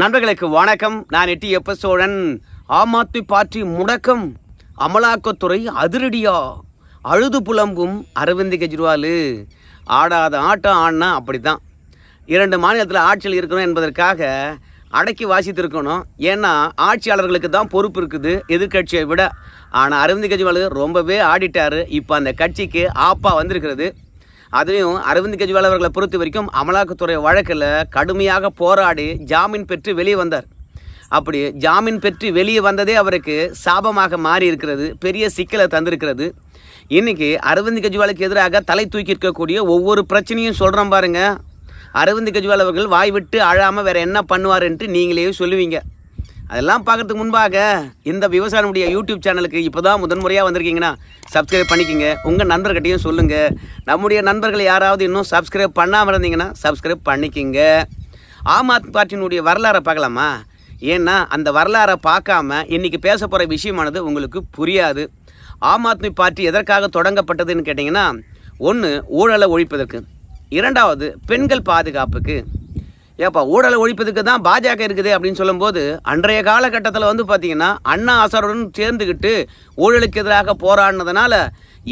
நண்பர்களுக்கு வணக்கம். நான் எட்டி எப்ப சோழன் ஆம் ஆத்மி பார்ட்டி முடக்கம். அமலாக்கத்துறை அதிரடியா. அழுது புலம்பும் அரவிந்த் கெஜ்ரிவால். ஆடாத ஆட்டம் ஆடினா அப்படி தான் இரண்டு மாநிலத்தில் ஆட்சியில் இருக்கணும் என்பதற்காக அடக்கி வாசித்திருக்கணும் ஏன்னா ஆட்சியாளர்களுக்கு தான் பொறுப்பு இருக்குது எதிர்க்கட்சியை விட. ஆனால் அரவிந்த் கெஜ்ரிவால் ரொம்பவே ஆடிட்டார். இப்போ அந்த கட்சிக்கு ஆப்பா வந்திருக்கிறது. அதுலேயும் அரவிந்த் கெஜ்ரிவால் அவர்களை பொறுத்த வரைக்கும் அமலாக்கத்துறை வழக்கில் கடுமையாக போராடி ஜாமீன் பெற்று வெளியே வந்தார். அப்படி ஜாமீன் பெற்று வெளியே வந்ததே அவருக்கு சாபமாக மாறி இருக்கிறது பெரிய சிக்கலை தந்திருக்கிறது. இன்றைக்கி அரவிந்த் கெஜ்ரிவாலுக்கு எதிராக தலை தூக்கி இருக்கக்கூடிய ஒவ்வொரு பிரச்சனையும் சொல்கிறோம் பாருங்கள் அரவிந்த் கெஜ்ரிவால் அவர்கள் வாய் விட்டு அழாமல் வேறு என்ன பண்ணுவாருன்ட்டு நீங்களே சொல்லுவீங்க. அதெல்லாம் பார்க்கறதுக்கு முன்பாக இந்த விவசாயினுடைய யூடியூப் சேனலுக்கு இப்போ தான் முதன்முறையாக வந்திருக்கீங்கன்னா சப்ஸ்கிரைப் பண்ணிக்கோங்க. உங்கள் நண்பர்கிட்டையும் சொல்லுங்கள் நம்முடைய நண்பர்கள் யாராவது இன்னும் சப்ஸ்கிரைப் பண்ணாமல் இருந்தீங்கன்னா சப்ஸ்கிரைப் பண்ணிக்கிங்க. ஆம் ஆத்மி பார்ட்டியினுடைய வரலாறை பார்க்கலாமா? ஏன்னா அந்த வரலாறை பார்க்காம இன்றைக்கி பேச போகிற விஷயமானது உங்களுக்கு புரியாது. ஆம் ஆத்மி பார்ட்டி எதற்காக தொடங்கப்பட்டதுன்னு கேட்டிங்கன்னா ஒன்று ஊழலை ஒழிப்பதற்கு. இரண்டாவது பெண்கள் பாதுகாப்புக்கு. ஏப்பா ஊழலை ஒழிப்பதுக்கு தான் பாஜக இருக்குது அப்படின்னு சொல்லும்போது அன்றைய காலகட்டத்தில் வந்து பார்த்தீங்கன்னா அண்ணா ஆசாருடன் சேர்ந்துக்கிட்டு ஊழலுக்கு எதிராக போராடினதுனால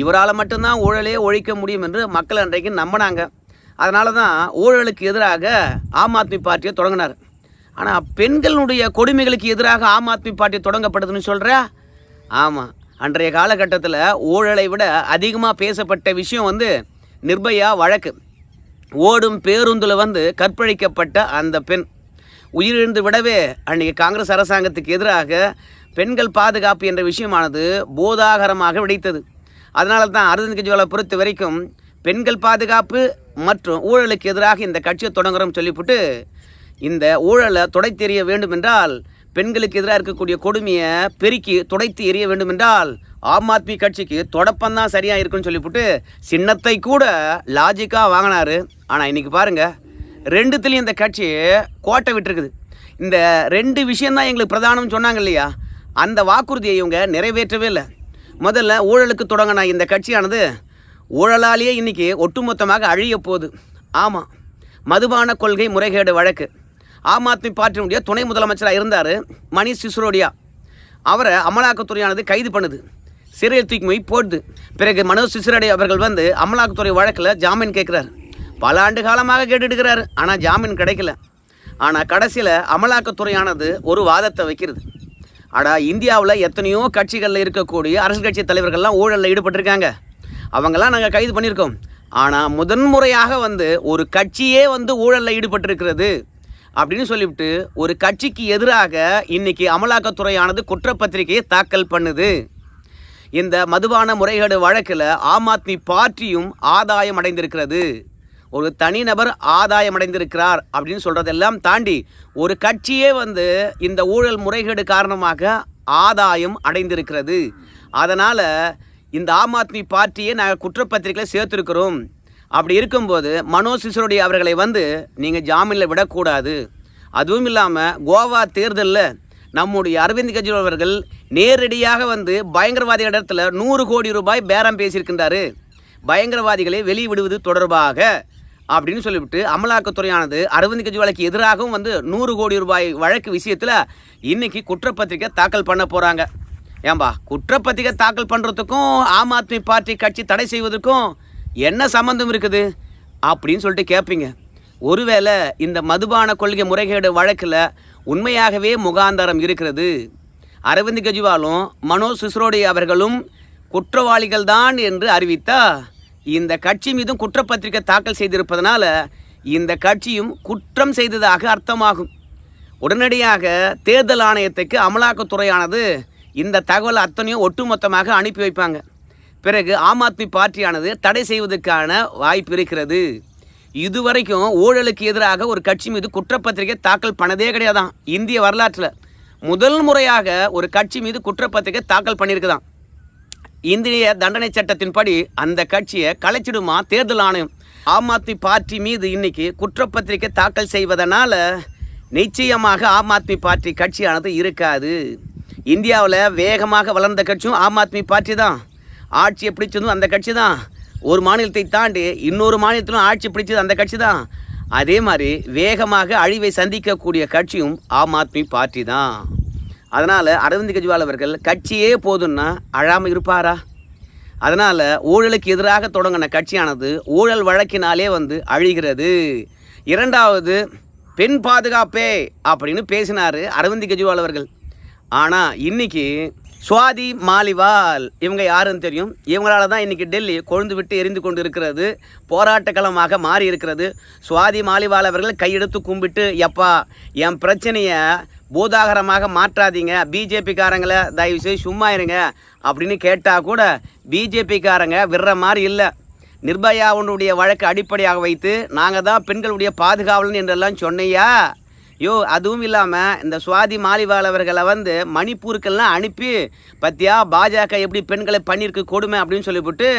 இவரால் மட்டும்தான் ஊழலே ஒழிக்க முடியும் என்று மக்கள் அன்றைக்கு நம்பினாங்க. அதனால தான் ஊழலுக்கு எதிராக ஆம் ஆத்மி பார்ட்டியை தொடங்கினார். ஆனால் பெண்களுடைய கொடுமைகளுக்கு எதிராக ஆம் ஆத்மி பார்ட்டி தொடங்கப்படுதுன்னு சொல்கிற ஆமாம் அன்றைய காலகட்டத்தில் ஊழலை விட அதிகமாக பேசப்பட்ட விஷயம் வந்து நிர்பயா வழக்கு. ஓடும் பேருந்தில் வந்து கற்பழிக்கப்பட்ட அந்த பெண். உயிரிழந்து விடவே அன்றைக்கி காங்கிரஸ் அரசாங்கத்துக்கு எதிராக பெண்கள் பாதுகாப்பு என்ற விஷயமானது போதாகரமாக வெடித்தது. அதனால தான் அரவிந்த் கெஜ்ரிவாலை பொறுத்த வரைக்கும் பெண்கள் பாதுகாப்பு மற்றும் ஊழலுக்கு எதிராக இந்த கட்சியை தொடங்குறோம் சொல்லிவிட்டு இந்த ஊழலை தொடை தெரிய வேண்டும் என்றால் பெண்களுக்கு எதிராக இருக்கக்கூடிய கொடுமையை பெருக்கி துடைத்து எரிய வேண்டும் என்றால் ஆம் ஆத்மி கட்சிக்கு தொடப்பந்தான் சரியாக இருக்குன்னு சொல்லிவிட்டு சின்னத்தை கூட லாஜிக்காக வாங்கினாரு. ஆனால் இன்றைக்கி பாருங்கள் ரெண்டுத்துலேயும் இந்த கட்சி கோட்டை விட்டுருக்குது. இந்த ரெண்டு விஷயந்தான் எங்களுக்கு பிரதானம்னு சொன்னாங்க இல்லையா? அந்த வாக்குறுதியை இவங்க நிறைவேற்றவே இல்லை. முதல்ல ஊழலுக்கு தொடங்கின இந்த கட்சியானது ஊழலாலேயே இன்றைக்கி ஒட்டுமொத்தமாக அழிய போகுது. ஆமாம் மதுபான கொள்கை முறைகேடு வழக்கு. ஆம் ஆத்மி பார்ட்டியினுடைய துணை முதலமைச்சராக இருந்தார் மணிஷ் சிசுரோடியா. அவரை அமலாக்கத்துறையானது கைது பண்ணுது. சிறையில் தூக்கி போய் போடுது. பிறகு மனோஜ் சிசோடியா அவர்கள் வந்து அமலாக்கத்துறை வழக்கில் ஜாமீன் கேட்குறாரு. பல ஆண்டு காலமாக கேட்டுடுக்கிறாரு ஆனால் ஜாமீன் கிடைக்கல. ஆனால் கடைசியில் அமலாக்கத்துறையானது ஒரு வாதத்தை வைக்கிறது. அடா இந்தியாவில் எத்தனையோ கட்சிகளில் இருக்கக்கூடிய அரசியல் கட்சி தலைவர்கள்லாம் ஊழலில் ஈடுபட்டிருக்காங்க. அவங்கெல்லாம் நாங்கள் கைது பண்ணியிருக்கோம். ஆனால் முதன்முறையாக வந்து ஒரு கட்சியே வந்து ஊழலில் ஈடுபட்டிருக்கிறது. அப்படின்னு சொல்லிவிட்டு ஒரு கட்சிக்கு எதிராக இன்னைக்கு அமலாக்கத்துறையானது குற்றப்பத்திரிகையை தாக்கல் பண்ணுது. இந்த மதுபான முறைகேடு வழக்கில் ஆம் ஆத்மி பார்ட்டியும் ஆதாயம் அடைந்திருக்கிறது. ஒரு தனிநபர் ஆதாயம் அடைந்திருக்கிறார் அப்படின்னு சொல்கிறதெல்லாம் தாண்டி ஒரு கட்சியே வந்து இந்த ஊழல் முறைகேடு காரணமாக ஆதாயம் அடைந்திருக்கிறது. அதனால் இந்த ஆம் ஆத்மி பார்ட்டியை நாங்கள் குற்றப்பத்திரிகையில் சேர்த்துருக்கிறோம். அப்படி இருக்கும்போது மனோஜ் சிசோடி அவர்களை வந்து நீங்கள் ஜாமீனில் விடக்கூடாது. அதுவும் இல்லாமல் கோவா தேர்தலில் நம்முடைய அரவிந்த் கெஜ்ரிவால் அவர்கள் நேரடியாக வந்து பயங்கரவாதி இடத்துல நூறு கோடி ரூபாய் பேரம் பேசியிருக்கின்றாரு. பயங்கரவாதிகளை வெளிவிடுவது தொடர்பாக அப்படின்னு சொல்லிவிட்டு அமலாக்கத்துறையானது அரவிந்த் கெஜ்ரிவாலுக்கு எதிராகவும் வந்து நூறு கோடி ரூபாய் வழக்கு விஷயத்தில் இன்றைக்கி குற்றப்பத்திரிக்கை தாக்கல் பண்ண போகிறாங்க ஏம்பா குற்றப்பத்திரிக்கை தாக்கல் பண்ணுறதுக்கும் ஆம் ஆத்மி பார்ட்டி கட்சி தடை செய்வதற்கும் என்ன சம்மந்தம் இருக்குது? அப்படின்னு சொல்லிட்டு கேட்பீங்க ஒருவேளை இந்த மதுபான கொள்கை முறைகேடு வழக்கில் உண்மையாகவே முகாந்தரம் இருக்கிறது. அரவிந்த் கெஜ்ரிவாலும் மனோஜ் சிசோடி அவர்களும் குற்றவாளிகள் தான் என்று அறிவித்தா இந்த கட்சி மீதும் குற்றப்பத்திரிக்கை தாக்கல் செய்திருப்பதனால இந்த கட்சியும் குற்றம் செய்ததாக அர்த்தமாகும். உடனடியாக தேர்தல் ஆணையத்துக்கு அமலாக்கத்துறையானது இந்த தகவல் அத்தனையும் ஒட்டுமொத்தமாக அனுப்பி வைப்பாங்க. பிறகு ஆம் ஆத்மி பார்ட்டியானது தடை செய்வதற்கான வாய்ப்பு இருக்கிறது. இதுவரைக்கும் ஊழலுக்கு எதிராக ஒரு கட்சி மீது குற்றப்பத்திரிகை தாக்கல் பண்ணதே கிடையாதான். இந்திய வரலாற்றில் முதல் முறையாக ஒரு கட்சி மீது குற்றப்பத்திரிகை தாக்கல் பண்ணியிருக்குதான். இந்திய தண்டனை சட்டத்தின்படி அந்த கட்சியை கலைச்சிடுமா தேர்தல் ஆணையம். ஆம் ஆத்மி பார்ட்டி மீது இன்னைக்கு குற்றப்பத்திரிகை தாக்கல் செய்வதனால் நிச்சயமாக ஆம் ஆத்மி பார்ட்டி கட்சியானது இருக்காது. இந்தியாவில் வேகமாக வளர்ந்த கட்சியும் ஆம் ஆத்மி பார்ட்டி தான் ஆட்சியை பிடிச்சதும் அந்த கட்சி தான். ஒரு மாநிலத்தை தாண்டி இன்னொரு மாநிலத்திலும் ஆட்சி பிடிச்சது அந்த கட்சி தான். அதே மாதிரி வேகமாக அழிவை சந்திக்கக்கூடிய கட்சியும் ஆம் ஆத்மி பார்ட்டி தான். அதனால் அரவிந்த் கெஜ்ரிவால் அவர்கள் கட்சியே போதும்னா அழாமல் இருப்பாரா? அதனால் ஊழலுக்கு எதிராக தொடங்கின கட்சியானது ஊழல் வழக்கினாலே வந்து அழிகிறது. இரண்டாவது பெண் பாதுகாப்பே அப்படின்னு பேசினார் அரவிந்த் கெஜ்ரிவால் அவர்கள். ஆனால் இன்றைக்கி சுவாதி மாலிவால் இவங்க யாருன்னு தெரியும்? இவங்களால தான் இன்றைக்கி டெல்லி கொழுந்து விட்டு எரிந்து கொண்டு இருக்கிறது போராட்ட களமாக மாறி இருக்கிறது. சுவாதி மாலிவால் அவர்கள் கையெடுத்து கும்பிட்டு எப்பா என் பிரச்சனையை பூதாகரமாக மாற்றாதீங்க. பிஜேபிக்காரங்களை தயவுசெய்து சும்மா இருங்க. அப்படின்னு கேட்டால் கூட பிஜேபிக்காரங்க விடுற மாதிரி இல்லை. நிர்பயாவுடைய வழக்கு அடிப்படையாக வைத்து நாங்கள் தான் பெண்களுடைய பாதுகாவலன் என்றெல்லாம் சொன்னையா? யோ அதுவும் இல்லாமல் இந்த சுவாதி மாலிவாளவர்களை வந்து மணிப்பூருக்கெல்லாம் அனுப்பி பத்தியா பாஜக எப்படி பெண்களை பண்ணியிருக்கு கொடுமை அப்படின்னு சொல்லிவிட்டு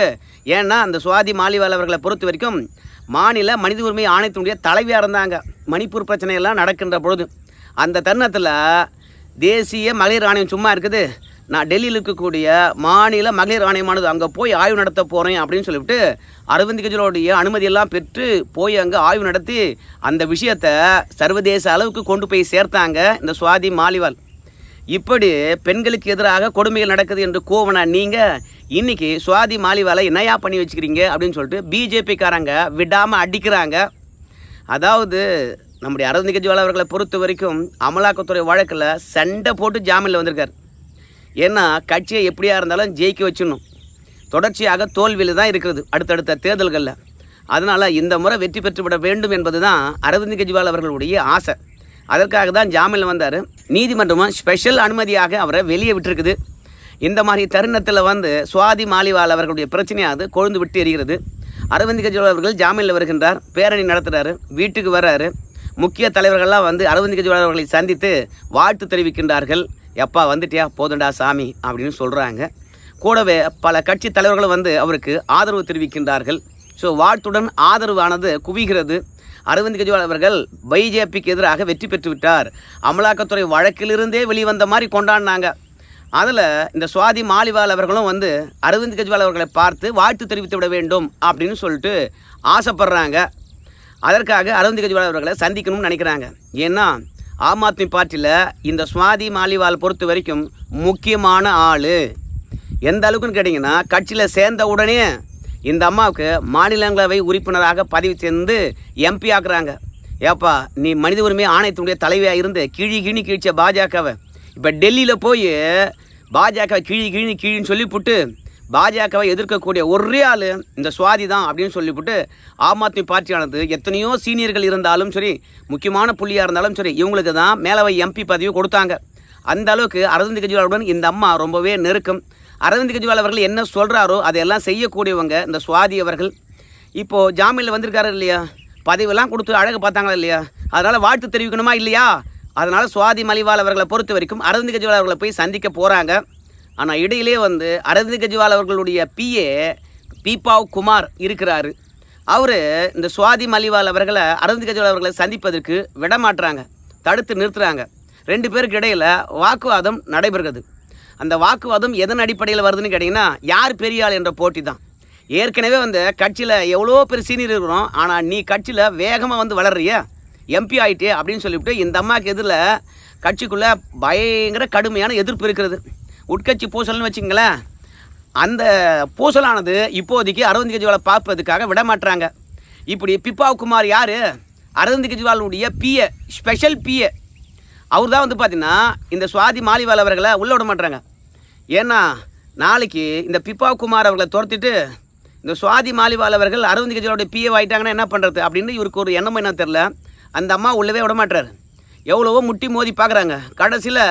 ஏன்னா அந்த சுவாதி மாலிவாளவர்களை பொறுத்த வரைக்கும் மாநில மனித உரிமை ஆணையத்தினுடைய தலைவியாக இருந்தாங்க. மணிப்பூர் பிரச்சனையெல்லாம் நடக்கின்ற பொழுது. அந்த தருணத்தில் தேசிய மகளிர் ஆணையம் சும்மா இருக்குது. நான் டெல்லியில் இருக்கக்கூடிய மாநில மகளிர் ஆணையமானது அங்கே போய் ஆய்வு நடத்த போகிறேன் அப்படின்னு சொல்லிவிட்டு அரவிந்த் கெஜ்ரிவாலுடைய அனுமதியெல்லாம் பெற்று போய் அங்கே ஆய்வு நடத்தி அந்த விஷயத்தை சர்வதேச அளவுக்கு கொண்டு போய் சேர்த்தாங்க இந்த சுவாதி மாலிவால். இப்படி பெண்களுக்கு எதிராக கொடுமைகள் நடக்குது என்று கோவனா நீங்கள் இன்றைக்கி சுவாதி மாலிவாலை என்னையா பண்ணி வச்சுக்கிறீங்க அப்படின்னு சொல்லிட்டு பிஜேபிக்காரங்க விடாமல் அடிக்கிறாங்க. அதாவது நம்முடைய அரவிந்த் கெஜ்ரிவால் அவர்களை பொறுத்த வரைக்கும் அமலாக்கத்துறை வழக்கில் சண்டை போட்டு ஜாமீனில் வந்திருக்கார். ஏன்னா கட்சியை எப்படியா இருந்தாலும் ஜெயிக்க வச்சிடணும். தொடர்ச்சியாக தோல்வியில் தான் இருக்கிறது அடுத்தடுத்த தேர்தல்களில். அதனால் இந்த முறை வெற்றி பெற்றுவிட வேண்டும் என்பது தான் அரவிந்த் கெஜ்ரிவால் அவர்களுடைய ஆசை. அதற்காக தான் ஜாமீனில் வந்தார். நீதிமன்றமும் ஸ்பெஷல் அனுமதியாக அவரை வெளியே விட்டுருக்குது. இந்த மாதிரி தருணத்தில் வந்து சுவாதி மாலிவால் அவர்களுடைய பிரச்சனையாவது கொழுந்து விட்டு எரிகிறது. அரவிந்த் கெஜ்ரிவால் அவர்கள் ஜாமீனில் வருகின்றார். பேரணி நடத்துகிறாரு வீட்டுக்கு வர்றாரு. முக்கிய தலைவர்கள்லாம் வந்து அரவிந்த் கெஜ்ரிவால் அவர்களை சந்தித்து வாழ்த்து தெரிவிக்கின்றார்கள். எப்பா வந்துட்டியா? போதுண்டா சாமி அப்படின்னு சொல்கிறாங்க கூடவே பல கட்சி தலைவர்களும் வந்து அவருக்கு ஆதரவு தெரிவிக்கின்றார்கள். ஸோ வாழ்த்துடன் ஆதரவானது குவிகிறது. அரவிந்த் கெஜ்ரிவால் அவர்கள் பிஜேபிக்கு எதிராக வெற்றி பெற்று விட்டார் அமலாக்கத்துறை வழக்கிலிருந்தே வெளிவந்த மாதிரி கொண்டாடினாங்க. அதில் இந்த சுவாதி மாலிவால் அவர்களும் வந்து அரவிந்த் கெஜ்ரிவால் அவர்களை பார்த்து வாழ்த்து தெரிவித்து விட வேண்டும் அப்படின்னு சொல்லிட்டு ஆசைப்படுறாங்க. அதற்காக அரவிந்த் கெஜ்ரிவால் அவர்களை சந்திக்கணும்னு நினைக்கிறாங்க. ஏன்னா ஆம் ஆத்மி பார்ட்டியில் இந்த சுவாதி மாலிவால் பொறுத்த வரைக்கும் முக்கியமான ஆள். எந்த அளவுக்குன்னு கேட்டிங்கன்னா கட்சியில் சேர்ந்த உடனே இந்த அம்மாவுக்கு மாநிலங்களவை உறுப்பினராக பதிவு சேர்ந்து எம்பி ஆக்குறாங்க. ஏப்பா நீ மனித உரிமை ஆணையத்தினுடைய தலைவியாக இருந்து கிழி கிழி கிழிச்ச பாஜகவை. இப்போ டெல்லியில் போய் பாஜக கிழி கிழி கிழின்னு சொல்லிவிட்டு பாஜகவை எதிர்க்கக்கூடிய ஒரே ஆள் இந்த சுவாதி தான் அப்படின்னு சொல்லிவிட்டு ஆம் ஆத்மி பார்ட்டியானது எத்தனையோ சீனியர்கள் இருந்தாலும் சரி முக்கியமான புள்ளியாக இருந்தாலும் சரி இவங்களுக்கு தான் மேலவை எம்பி பதவி கொடுத்தாங்க. அந்த அளவுக்கு அரவிந்த் கெஜ்ரிவாலுடன் இந்த அம்மா ரொம்பவே நெருக்கம். அரவிந்த் கெஜ்ரிவால் அவர்கள் என்ன சொல்கிறாரோ அதையெல்லாம் செய்யக்கூடியவங்க இந்த சுவாதி அவர்கள். இப்போது ஜாமீனில் வந்திருக்காரு இல்லையா? பதவியெல்லாம் கொடுத்து அழகு பார்த்தாங்களா இல்லையா? அதனால் வாழ்த்து தெரிவிக்கணுமா இல்லையா? அதனால் சுவாதி மலிவால் அவர்களை பொறுத்த வரைக்கும் அரவிந்த் கெஜ்ரிவால் அவர்களை போய் சந்திக்க போகிறாங்க ஆனால் இடையிலே வந்து அரவிந்த் கெஜ்ரிவால் அவர்களுடைய பிஏ பீபாவ் குமார் இருக்கிறாரு. அவர் இந்த சுவாதி மலிவால் அவர்களை அரவிந்த் கெஜ்ரிவால் அவர்களை சந்திப்பதற்கு விடமாட்டுறாங்க தடுத்து நிறுத்துகிறாங்க ரெண்டு பேருக்கு இடையில் வாக்குவாதம் நடைபெறுகிறது. அந்த வாக்குவாதம் எதன் அடிப்படையில் வருதுன்னு கேட்டிங்கன்னா யார் பெரியாள் என்ற போட்டி தான். ஏற்கனவே வந்து கட்சியில் எவ்வளோ பேர் சீனியர் இருக்கிறோம் ஆனால் நீ கட்சியில் வேகமாக வந்து வளர்றிய எம்பி ஆயிட்டே அப்படின்னு சொல்லிவிட்டு இந்த அம்மாவுக்கு எதிரில் கட்சிக்குள்ளே பயங்கர கடுமையான எதிர்ப்பு இருக்கிறது. உட்கட்சி பூசல்னு வச்சுங்களேன் அந்த பூசலானது இப்போதைக்கு அரவிந்த் கெஜ்ரிவாலை பார்ப்பதுக்காக விடமாட்டுறாங்க இப்படி பிப்பாவ் குமார் யார்? அரவிந்த் கெஜ்ரிவாலுடைய பிஏ ஸ்பெஷல் பிஏ அவர் தான் வந்து பார்த்தீங்கன்னா இந்த சுவாதி மாலிவால் அவர்களை உள்ளே விட மாட்டுறாங்க ஏன்னா நாளைக்கு இந்த பிப்பாவ் குமார் அவர்களை துரத்திட்டு இந்த சுவாதி மாலிவால் அவர்கள் அரவிந்த் கெஜ்ரிவாலுடைய பிஏ ஆகிட்டாங்கன்னா என்ன பண்ணுறது அப்படின்னு இவருக்கு ஒரு எண்ணம் என்ன தெரில அந்த அம்மா உள்ளவே விட மாட்டாரு எவ்வளவோ முட்டி மோதி பார்க்குறாங்க. கடைசியில்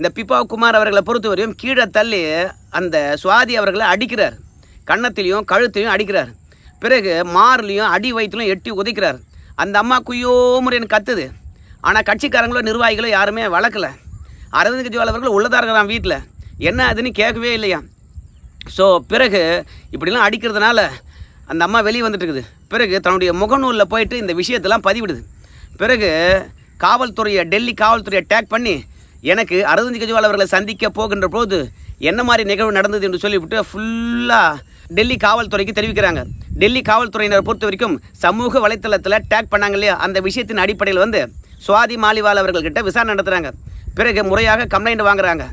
இந்த பிப்பாவ் குமார் அவர்களை பொறுத்தவரையும் கீழே தள்ளி அந்த சுவாதி அவர்களை அடிக்கிறார். கன்னத்திலையும் கழுத்திலையும் அடிக்கிறார். பிறகு மார்லேயும் அடி வயிற்றுலையும் எட்டி உதைக்கிறார். அந்த அம்மா குய்யோ முறைன்னு கத்துது. ஆனால் கட்சிக்காரங்களோ நிர்வாகிகளோ யாருமே வளர்க்கல. அரவிந்த் கெஜ்ரிவால் அவர்கள் உள்ளதாக இருக்கிறான் வீட்டில் என்ன அதுன்னு கேட்கவே இல்லையா? ஸோ பிறகு இப்படிலாம் அடிக்கிறதுனால அந்த அம்மா வெளியே வந்துட்டு இருக்குது. பிறகு தன்னுடைய முகநூலில் போயிட்டு இந்த விஷயத்தெல்லாம் பதிவிடுது. பிறகு காவல்துறையை டெல்லி காவல்துறையை டேக் பண்ணி எனக்கு அரவிந்த் கெஜ்ரிவால் அவர்களை சந்திக்க போகின்ற போது என்ன மாதிரி நிகழ்வு நடந்தது என்று சொல்லிவிட்டு ஃபுல்லாக டெல்லி காவல்துறைக்கு தெரிவிக்கிறாங்க. டெல்லி காவல்துறையினரை பொறுத்த வரைக்கும் சமூக வலைத்தளத்தில் டேக் பண்ணாங்க இல்லையா? அந்த விஷயத்தின் அடிப்படையில் வந்து சுவாதி மாலிவால் அவர்கள்கிட்ட விசாரணை நடத்துகிறாங்க பிறகு முறையாக கம்ப்ளைண்ட் வாங்குறாங்க.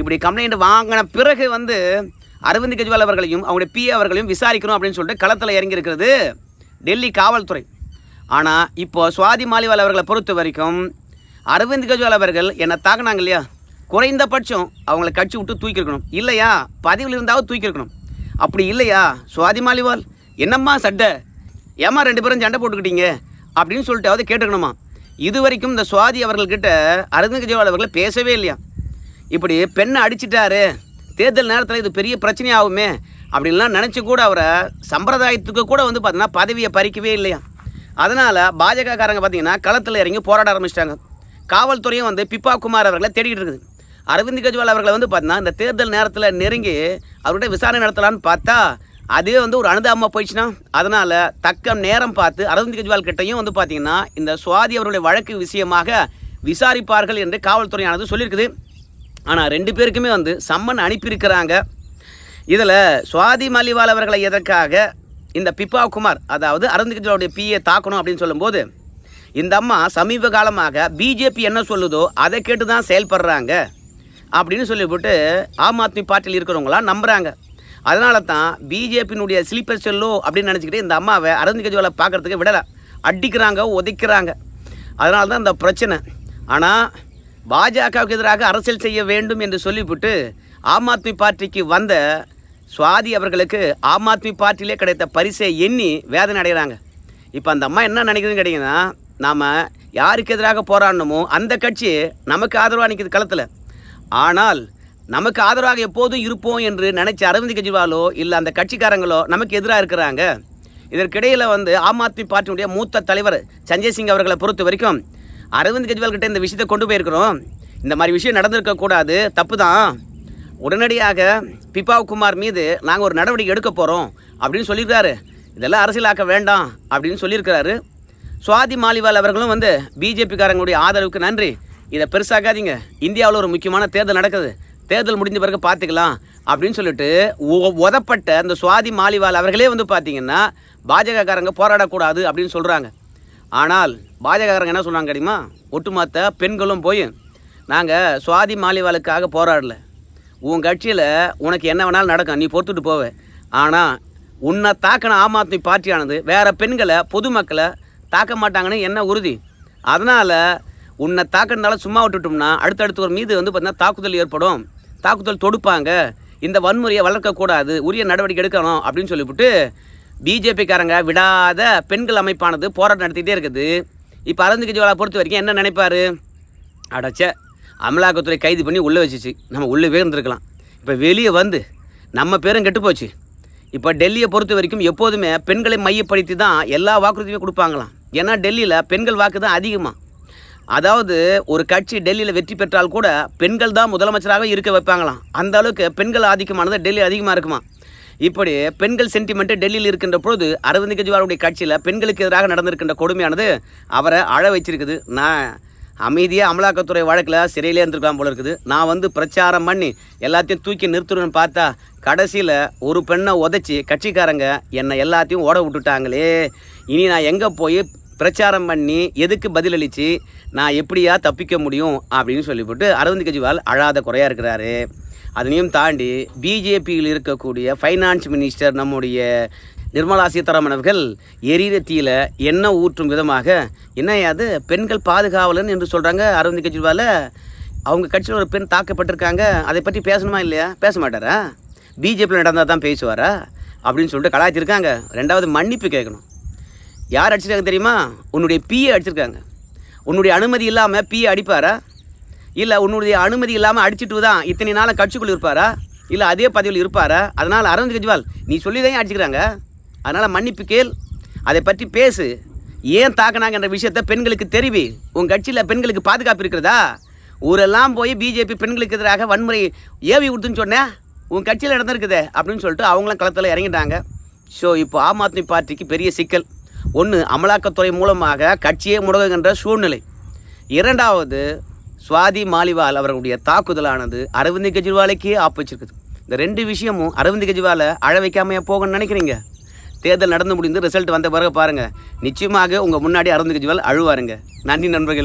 இப்படி கம்ப்ளைண்ட் வாங்கின பிறகு வந்து அரவிந்த் கெஜ்ரிவால் அவர்களையும் அவங்களுடைய பிஏ அவர்களையும் விசாரிக்கணும் அப்படின்னு சொல்லிட்டு களத்தில் இறங்கி இருக்கிறது டெல்லி காவல்துறை. ஆனால் இப்போ சுவாதி மாலிவால் அவர்களை பொறுத்த வரைக்கும் அரவிந்த் கெஜ்ரிவால் அவர்கள் என்னை தாக்குனாங்க இல்லையா? குறைந்தபட்சம் அவங்கள கட்சி விட்டு தூக்கியிருக்கணும் இல்லையா? பதிவில் இருந்தாவது தூக்கியிருக்கணும் அப்படி இல்லையா? சுவாதி மாலிவால் என்னம்மா சட்டை? ஏம்மா ரெண்டு பேரும் சண்டை போட்டுக்கிட்டீங்க? அப்படின்னு சொல்லிட்டாவது கேட்டுக்கணுமா? இது வரைக்கும் இந்த சுவாதி அவர்கள்கிட்ட அரவிந்த் கெஜ்ரிவால் அவர்கள் பேசவே இல்லையா? இப்படி பெண்ணை அடிச்சிட்டாரு. தேர்தல் நேரத்தில் இது பெரிய பிரச்சனையாகுமே. அப்படின்லாம் நினச்சி கூட அவரை சம்பிரதாயத்துக்கு கூட வந்து பார்த்தீங்கன்னா பதவியை பறிக்கவே இல்லையா? அதனால் பாஜகக்காரங்க பார்த்தீங்கன்னா களத்தில் இறங்கி போராட ஆரம்பிச்சிட்டாங்க. காவல்துறையும் வந்து பிப்பா குமார் அவர்களை தேடிக்கிட்டு இருக்குது. அரவிந்த் கெஜ்ரிவால் அவர்களை வந்து பார்த்தீங்கன்னா இந்த தேர்தல் நேரத்தில் நெருங்கி அவர்கிட்ட விசாரணை நடத்தலான்னு பார்த்தா அதே வந்து ஒரு அனுதாபமாக போயிடுச்சுன்னா அதனால் தக்க நேரம் பார்த்து அரவிந்த் கெஜ்ரிவால் கிட்டையும் வந்து பார்த்தீங்கன்னா இந்த சுவாதி அவருடைய வழக்கு விஷயமாக விசாரிப்பார்கள் என்று காவல்துறையானது சொல்லியிருக்குது. ஆனால் ரெண்டு பேருக்குமே வந்து சம்மன் அனுப்பியிருக்கிறாங்க. இதில் சுவாதி மலிவால் அவர்களை எதற்காக இந்த பிப்பா குமார் அதாவது அரவிந்த் கெஜ்ரிவாலுடைய பிஏ தாக்கணும் அப்படின்னு சொல்லும்போது இந்த அம்மா சமீப காலமாக பிஜேபி என்ன சொல்லுதோ அதை கேட்டு தான் செயல்படுறாங்க அப்படின்னு சொல்லிவிட்டு ஆம் ஆத்மி பார்ட்டியில் இருக்கிறவங்களாம் நம்புகிறாங்க அதனால தான் பிஜேபியினுடைய ஸ்லீப்பர் செல்லோ அப்படின்னு நினச்சிக்கிட்டு இந்த அம்மாவை அரவிந்த் கெஜ்ரிவாலை பார்க்குறதுக்கு விடலை. அடிக்கிறாங்க உதைக்கிறாங்க அதனால தான் இந்த பிரச்சனை. ஆனால் பாஜகவுக்கு எதிராக அரசியல் செய்ய வேண்டும் என்று சொல்லிவிட்டு ஆம் ஆத்மி பார்ட்டிக்கு வந்த சுவாதி அவர்களுக்கு ஆம் ஆத்மி பார்ட்டியிலே கிடைத்த பரிசை எண்ணி வேதனை அடைகிறாங்க. இப்போ அந்த அம்மா என்ன நினைக்கிறதுன்னு கேட்டிங்கன்னா நாம் யாருக்கு எதிராக போராடணுமோ அந்த கட்சி நமக்கு ஆதரவாக நிற்கிது களத்தில். ஆனால் நமக்கு ஆதரவாக எப்போதும் இருப்போம் என்று நினச்ச அரவிந்த் கெஜ்ரிவாலோ இல்லை அந்த கட்சிக்காரங்களோ நமக்கு எதிராக இருக்கிறாங்க. இதற்கிடையில் வந்து ஆம் ஆத்மி பார்ட்டியுடைய மூத்த தலைவர் சஞ்சய் சிங் அவர்களை பொறுத்த வரைக்கும் அரவிந்த் கெஜ்ரிவால் கிட்டே இந்த விஷயத்தை கொண்டு போயிருக்கிறோம். இந்த மாதிரி விஷயம் நடந்திருக்கக்கூடாது தப்பு தான் உடனடியாக பிபாவ் குமார் மீது நாங்கள் ஒரு நடவடிக்கை எடுக்க போகிறோம் அப்படின்னு சொல்லியிருக்காரு. இதெல்லாம் அரசியலாக்க வேண்டாம் அப்படின்னு சொல்லியிருக்கிறாரு. சுவாதி மாலிவால் அவர்களும் வந்து பிஜேபிக்காரங்களுடைய ஆதரவுக்கு நன்றி. இதை பெருசாக்காதீங்க. இந்தியாவில் ஒரு முக்கியமான தேர்தல் நடக்குது. தேர்தல் முடிஞ்ச பிறகு பார்த்துக்கலாம் அப்படின்னு சொல்லிட்டு உதப்பட்ட அந்த சுவாதி மாலிவால் அவர்களே வந்து பார்த்தீங்கன்னா பாஜகக்காரங்க போராடக்கூடாது அப்படின்னு சொல்கிறாங்க ஆனால் பாஜகக்காரங்க என்ன சொன்னாங்க தெரியுமா? ஒட்டுமொத்த பெண்களும் போய் நாங்கள் சுவாதி மாலிவாலுக்காக போராடல. உன் கட்சியில் உனக்கு என்ன வேணாலும் நடக்கும். நீ பொறுத்துட்டு போவே. ஆனால் உன்னை தாக்கின ஆம் ஆத்மி பார்ட்டியானது வேறு பெண்களை பொதுமக்களை தாக்க மாட்டாங்கன்னு என்ன உறுதி? அதனால் உன்னை தாக்கினால சும்மா விட்டுட்டோம்னா அடுத்தடுத்து ஒரு மீது வந்து பார்த்திங்கன்னா தாக்குதல் ஏற்படும். தாக்குதல் தொடுப்பாங்க. இந்த வன்முறையை வளர்க்கக்கூடாது உரிய நடவடிக்கை எடுக்கணும் அப்படின்னு சொல்லிவிட்டு பிஜேபிக்காரங்க விடாத பெண்கள் அமைப்பானது போராட்டம் நடத்திக்கிட்டே இருக்குது. இப்போ அரவிந்த் கெஜ்ரிவாலை பொறுத்த வரைக்கும் என்ன நினைப்பார்? அடைச்ச அமலாக்கத்துறை கைது பண்ணி உள்ளே வச்சுச்சு. நம்ம உள்ளே இருந்திருக்கலாம் இப்போ வெளியே வந்து நம்ம பேரும் கெட்டு போச்சு. இப்போ டெல்லியை பொறுத்த வரைக்கும் எப்போதுமே பெண்களை மையப்படுத்தி தான் எல்லா வாக்குறுதியுமே கொடுப்பாங்களாம். ஏன்னா டெல்லியில் பெண்கள் வாக்கு தான் அதிகமாக அதாவது ஒரு கட்சி டெல்லியில் வெற்றி பெற்றால் கூட பெண்கள் தான் முதலமைச்சராக இருக்க வைப்பாங்களாம். அந்த அளவுக்கு பெண்கள் ஆதிக்கமானது டெல்லி அதிகமாக இருக்குமா? இப்படி பெண்கள் சென்டிமெண்ட்டு டெல்லியில் இருக்கின்ற பொழுது அரவிந்த் கெஜ்ரிவாலுடைய கட்சியில் பெண்களுக்கு எதிராக நடந்திருக்கின்ற கொடுமையானது அவரை அழ வச்சிருக்குது. நான் அமைதியாக அமலாக்கத்துறை வழக்கில் சிறையிலே இருந்திருக்கலாம் போல இருக்குது. நான் வந்து பிரச்சாரம் பண்ணி எல்லாத்தையும் தூக்கி நிறுத்தணும்னு பார்த்தா கடைசியில் ஒரு பெண்ணை உதைச்சி கட்சிக்காரங்க என்னை எல்லாத்தையும் ஓட விட்டுட்டாங்களே. இனி நான் எங்கே போய் பிரச்சாரம் பண்ணி எதுக்கு பதிலளித்து நான் எப்படியா தப்பிக்க முடியும் அப்படின்னு சொல்லிவிட்டு அரவிந்த் கெஜ்ரிவால் அழாத குறையாக இருக்கிறாரு. அதனையும் தாண்டி பிஜேபியில் இருக்கக்கூடிய ஃபைனான்ஸ் மினிஸ்டர் நம்முடைய நிர்மலா சீதாராமன் அவர்கள் எரிரத்தியில் எண்ணெய் ஊற்றும் விதமாக என்ன அது? பெண்கள் பாதுகாவலன் என்று சொல்கிறாங்க அரவிந்த் கெஜ்ரிவால். அவங்க கட்சியில் ஒரு பெண் தாக்கப்பட்டிருக்காங்க. அதை பற்றி பேசணுமா இல்லையா? பேச மாட்டாரா? பிஜேபியில் நடந்தால் தான் பேசுவாரா? அப்படின்னு சொல்லிட்டு கலாய்ச்சிருக்காங்க. ரெண்டாவது மன்னிப்பு கேட்கணும். யார் அடிச்சிருக்காங்க தெரியுமா? உன்னுடைய பிஏ அடிச்சிருக்காங்க. உன்னுடைய அனுமதி இல்லாமல் பிஏ அடிப்பாரா? இல்லை உன்னுடைய அனுமதி இல்லாமல் அடிச்சிட்டு தான் இத்தனை நாளாக கட்சிக்குள் இருப்பாரா? இல்லை அதே பதவியில் இருப்பாரா? அதனால் அரவிந்த் கெஜ்ரிவால் நீ சொல்லி தான் அடிச்சுக்கிறாங்க? அதனால் மன்னிப்பு கேள். அதை பற்றி பேசு. ஏன் தாக்குனாங்கன்ற விஷயத்த பெண்களுக்கு தெரிவி. உன் கட்சியில் பெண்களுக்கு பாதுகாப்பு இருக்கிறதா? ஊரெல்லாம் போய் பிஜேபி பெண்களுக்கு எதிராக வன்முறை ஏவி கொடுத்துன்னு சொன்னேன் உன் கட்சியில் நடந்திருக்குதே அப்படின்னு சொல்லிட்டு அவங்களாம் களத்தில் இறங்கிட்டாங்க. ஸோ இப்போ ஆம் ஆத்மி பார்ட்டிக்கு பெரிய சிக்கல். ஒன்று அமலாக்கத்துறை மூலமாக கட்சியே முடங்குகின்ற சூழ்நிலை. இரண்டாவது சுவாதி மாலிவால் அவர்களுடைய தாக்குதலானது அரவிந்த் கெஜ்ரிவாலுக்கே ஆப்பிச்சிருக்குது இந்த ரெண்டு விஷயமும் அரவிந்த் கெஜ்ரிவாலை அழ வைக்காமையா போகணும்னு நினைக்கிறீங்க? தேர்தல் நடந்து முடிந்து ரிசல்ட் வந்த பிறகு பாருங்கள் நிச்சயமாக உங்கள் முன்னாடி அரவிந்த் கெஜ்ரிவால் அழுவாருங்க. நன்றி நண்பர்களே.